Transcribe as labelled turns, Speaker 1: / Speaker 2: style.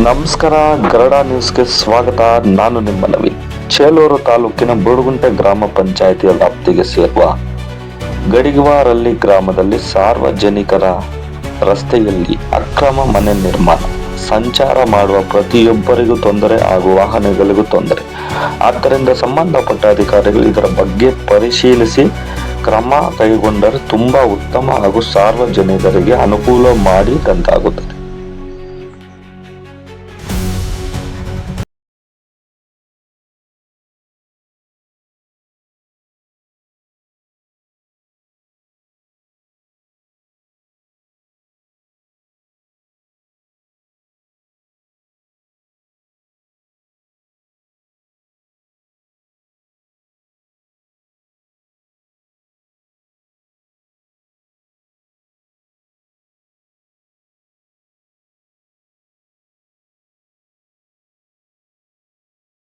Speaker 1: ನಮಸ್ಕಾರ, ಗರಡ ನ್ಯೂಸ್ಗೆ ಸ್ವಾಗತ. ನಾನು ನಿಮ್ಮ ನವೀನ್. ಚೇಲೂರು ತಾಲೂಕಿನ ಬುಡುಗುಂಟೆ ಗ್ರಾಮ ಪಂಚಾಯಿತಿ ವ್ಯಾಪ್ತಿಗೆ ಸೇರುವ ಗಡಿಗವಾರಲ್ಲಿ ಗ್ರಾಮದಲ್ಲಿ ಸಾರ್ವಜನಿಕರ ರಸ್ತೆಯಲ್ಲಿ ಅಕ್ರಮ ಮನೆ ನಿರ್ಮಾಣ, ಸಂಚಾರ ಮಾಡುವ ಪ್ರತಿಯೊಬ್ಬರಿಗೂ ತೊಂದರೆ ಹಾಗೂ ವಾಹನಗಳಿಗೂ ತೊಂದರೆ. ಆದ್ದರಿಂದ ಸಂಬಂಧಪಟ್ಟ ಅಧಿಕಾರಿಗಳು ಇದರ ಬಗ್ಗೆ ಪರಿಶೀಲಿಸಿ ಕ್ರಮ ಕೈಗೊಂಡರೆ ತುಂಬಾ ಉತ್ತಮ ಹಾಗೂ ಸಾರ್ವಜನಿಕರಿಗೆ ಅನುಕೂಲ ಮಾಡಿದಂತಾಗುತ್ತದೆ